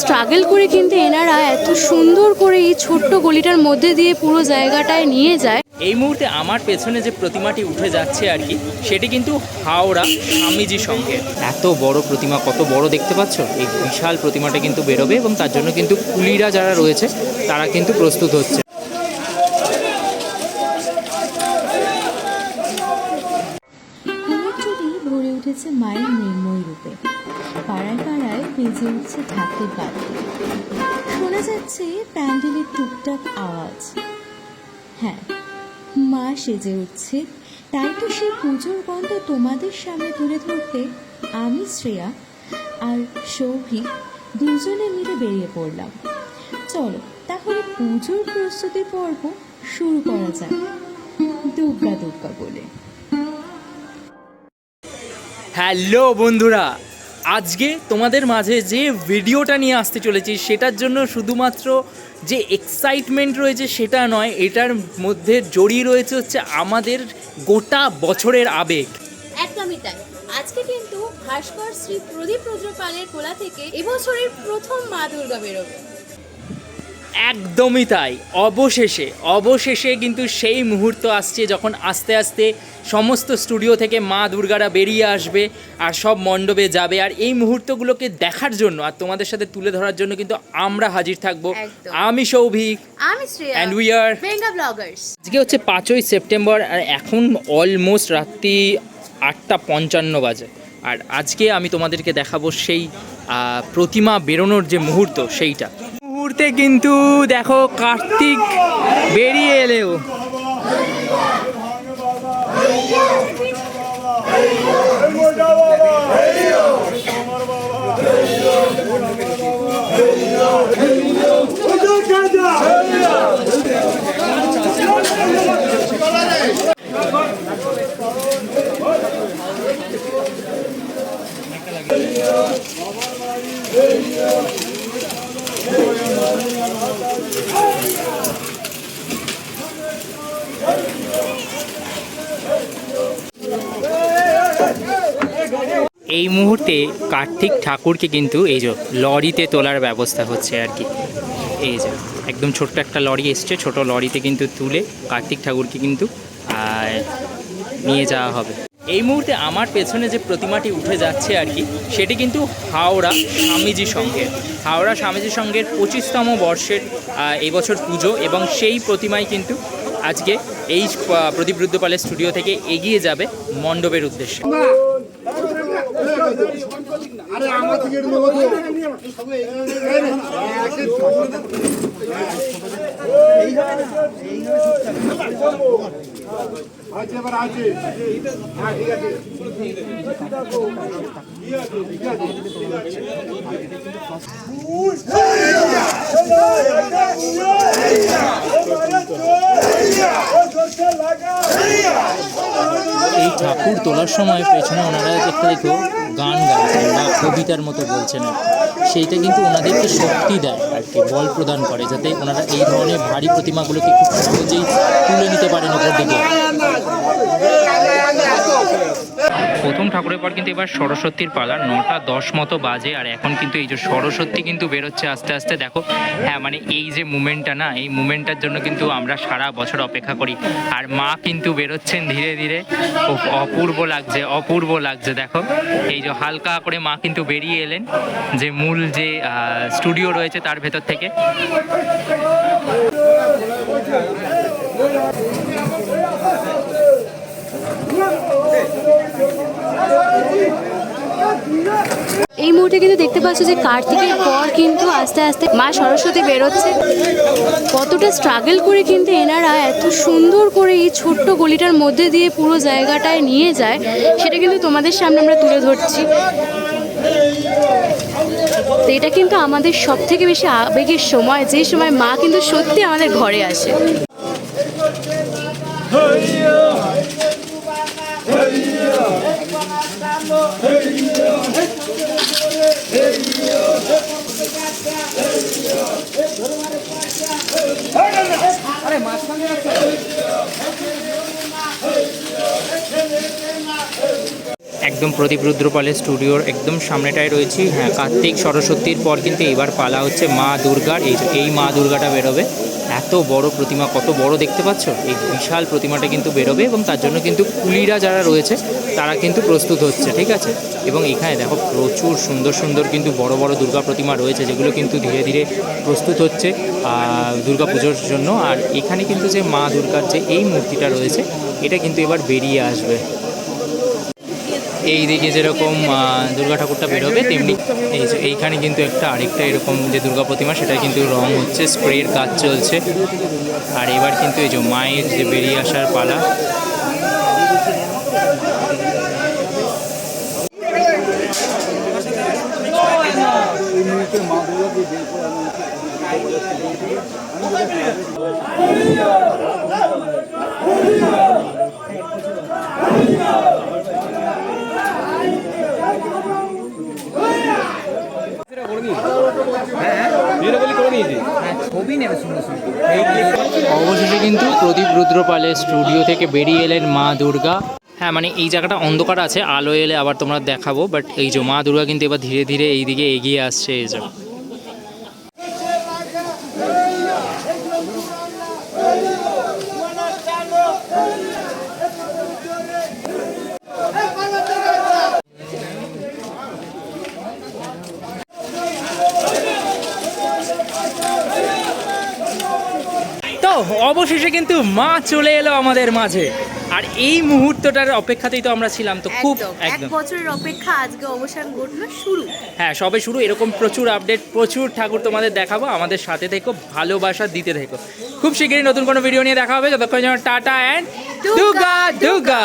Struggle করে কিন্তু এনারা এত সুন্দর করে এই ছোট্ট গলিটার মধ্যে দিয়ে পুরো জায়গাটায় নিয়ে যায়। এই মুহূর্তে আমার পেছনে যে প্রতিমাটি উঠে যাচ্ছে আর কি সেটি কিন্তু হাওড়া স্বামীজি সঙ্গে। এত বড় প্রতিমা কত বড় দেখতে পাচ্ছ? এই বিশাল প্রতিমাটা কিন্তু বেরোবে এবং তার জন্য কিন্তু কুলিরা যারা রয়েছে তারা কিন্তু প্রস্তুত হচ্ছে। ভরে উঠেছে মায়ের পাড়ায় বেজে উঠছে ঢাকের বাতি শোনা যাচ্ছে প্যান্ডেলের টুকটাক আওয়াজ। হ্যাঁ মা সেজে উঠছে। তাই তো সেই পুজোর গন্ধ তোমাদের সামনে তুলে ধরতে আমি শ্রেয়া আর সৌভিক দুজনে মিলে বেরিয়ে পড়লাম। চলো, তাহলে পুজোর প্রস্তুতি পর্ব শুরু করা যাক। দুর্গা দুর্গা বলে। হ্যালো বন্ধুরা আজকে তোমাদের মাঝে যে ভিডিওটা নিয়ে আসতে চলেছি, সেটার জন্য শুধুমাত্র যে এক্সাইটমেন্ট রয়েছে সেটা নয়, এটার মধ্যে জড়িয়ে রয়েছে হচ্ছে আমাদের গোটা বছরের আবেগ। একদমই তাই। আজকে কিন্তু ভাস্কর শ্রী প্রদীপ রুদ্রপালের কোলা থেকে এবছরের প্রথম মা দুর্গা বেরোবে। একদমই তাই। অবশেষে অবশেষে কিন্তু সেই মুহূর্ত আসছে যখন আস্তে আস্তে সমস্ত স্টুডিও থেকে মা দুর্গারা বেরিয়ে আসবে আর সব মণ্ডপে যাবে। আর এই মুহূর্তগুলোকে দেখার জন্য আর তোমাদের সাথে তুলে ধরার জন্য কিন্তু আমরা হাজির থাকব। আমি সৌভিক আমি Shreya. And we are Benga bloggers আজকে হচ্ছে পাঁচই সেপ্টেম্বর আর এখন অলমোস্ট রাত্রি আটটা পঞ্চান্ন বাজে। আর আজকে আমি তোমাদেরকে দেখাবো সেই প্রতিমা বেরোনোর যে মুহূর্ত সেইটা। মুহূর্তে কিন্তু দেখো কার্তিক বেরিয়ে এলেও। এই মুহূর্তে কার্তিক ঠাকুরকে কিন্তু এই যে লরিতে তোলার ব্যবস্থা হচ্ছে আর কি। এই যে একদম ছোট্ট একটা লরি এসছে ছোট লরিতে কিন্তু তুলে কার্তিক ঠাকুরকে কিন্তু নিয়ে যাওয়া হবে। এই মুহূর্তে আমার পেছনে যে প্রতিমাটি উঠে যাচ্ছে আর কি সেটি কিন্তু হাওড়া স্বামীজি সঙ্গের হাওড়া স্বামীজি সঙ্গের পঁচিশতম বর্ষের আহ, এই বছর পুজো এবং সেই প্রতিমাই কিন্তু আজকে এই প্রদীপ রুদ্রপালের স্টুডিও থেকে এগিয়ে যাবে মণ্ডপের উদ্দেশ্যে। আরে আমার থেকে নেব আছে এবার আছে হ্যাঁ ঠিক আছে এই ঠাকুর তোলার সময় পেছনে ওনারা দেখতে দেখো গান গাইছেন বা কবিতার মতো বলছেন আর সেইটা কিন্তু ওনাদেরকে শক্তি দেয় আর কি, বল প্রদান করে, যাতে ওনারা এই ধরনের ভারী প্রতিমাগুলোকে খুব সহজেই তুলে নিতে পারেন ওপর দিকে। প্রথম ঠাকুরের পর কিন্তু এবার সরস্বতীর পালা, নটা দশ মতো বাজে, আর এখন কিন্তু এই যে সরস্বতী কিন্তু বেরোচ্ছে আস্তে আস্তে, দেখো হ্যাঁ মানে এই যে মুমেন্টটা না, এই মুমেন্টটার জন্য কিন্তু আমরা সারা বছর অপেক্ষা করি। আর মা কিন্তু বেরোচ্ছেন ধীরে ধীরে অপূর্ব লাগছে অপূর্ব লাগছে, দেখো। এই যে হালকা করে মা কিন্তু বেরিয়ে এলেন, যে মূল যে স্টুডিও রয়েছে তার ভেতর থেকে। এই মুহূর্তে কিন্তু দেখতে পাচ্ছ যে কার্তিকের পর কিন্তু আস্তে আস্তে মা সরস্বতী বেরোচ্ছে। কতটা স্ট্রাগল করে কিন্তু এনারা এত সুন্দর করে এই ছোট্ট গলিটার মধ্যে দিয়ে পুরো জায়গাটায় নিয়ে যায়, সেটা কিন্তু তোমাদের সামনে আমরা তুলে ধরছি। তো এটা কিন্তু আমাদের সব থেকে বেশি আবেগের সময়, যে সময় মা কিন্তু সত্যি আমাদের ঘরে আসে। আরে একদম প্রদীপ রুদ্রপালের স্টুডিওর একদম সামনেটায় রয়েছি। হ্যাঁ কার্তিক সরস্বতীর পর কিন্তু এবার পালা হচ্ছে মা দুর্গার। এই এই মা দুর্গাটা বেরোবে। এত বড় প্রতিমা, কত বড় দেখতে পাচ্ছ? এই বিশাল প্রতিমাটা কিন্তু বেরোবে এবং তার জন্য কিন্তু কুলিরা যারা রয়েছে, তারা কিন্তু প্রস্তুত হচ্ছে, ঠিক আছে? এবং এখানে দেখো প্রচুর সুন্দর সুন্দর কিন্তু বড় বড় দুর্গা প্রতিমা রয়েছে, যেগুলো কিন্তু ধীরে ধীরে প্রস্তুত হচ্ছে দুর্গা পুজোর জন্য। আর এখানে কিন্তু যে মা দুর্গার যে এই মূর্তিটা রয়েছে, এটা কিন্তু এবার বেরিয়ে আসবে। এই দিকে যেরকম দুর্গা ঠাকুরটা বেরোবে, তেমনি এই যে এইখানে কিন্তু একটা আরেকটা এরকম যে দুর্গা প্রতিমা, সেটা কিন্তু রং হচ্ছে, স্প্রের কাজ চলছে। আর এবার কিন্তু এই যে মায়ের যে বেরিয়ে আসার পালা। অবশেষে কিন্তু প্রদীপ রুদ্রপালের স্টুডিও থেকে বেরিয়ে এলেন মা দুর্গা। হ্যাঁ মানে এই জায়গাটা অন্ধকার আছে আলো এলে আবার তোমরা দেখাবো বাট এই যে মা দুর্গা কিন্তু এবার ধীরে ধীরে এইদিকে এগিয়ে আসছে এই যে তো অবশেষে কিন্তু মা চলে এলো আমাদের মাঝে। আর এই মুহূর্তটার অপেক্ষাতেই তো আমরা ছিলাম তো খুব একদম এক বছরের অপেক্ষা আজকে অবসান ঘটলো শুরু। হ্যাঁ সবে শুরু এরকম প্রচুর আপডেট প্রচুর ঠাকুর তোমাদের দেখাবো আমাদের সাথে থেকো ভালোবাসা দিতে থেকো। খুব শীঘ্রই নতুন কোনো ভিডিও নিয়ে দেখা হবে যতক্ষণ যেন টাটা অ্যান্ড দুর্গা দুর্গা।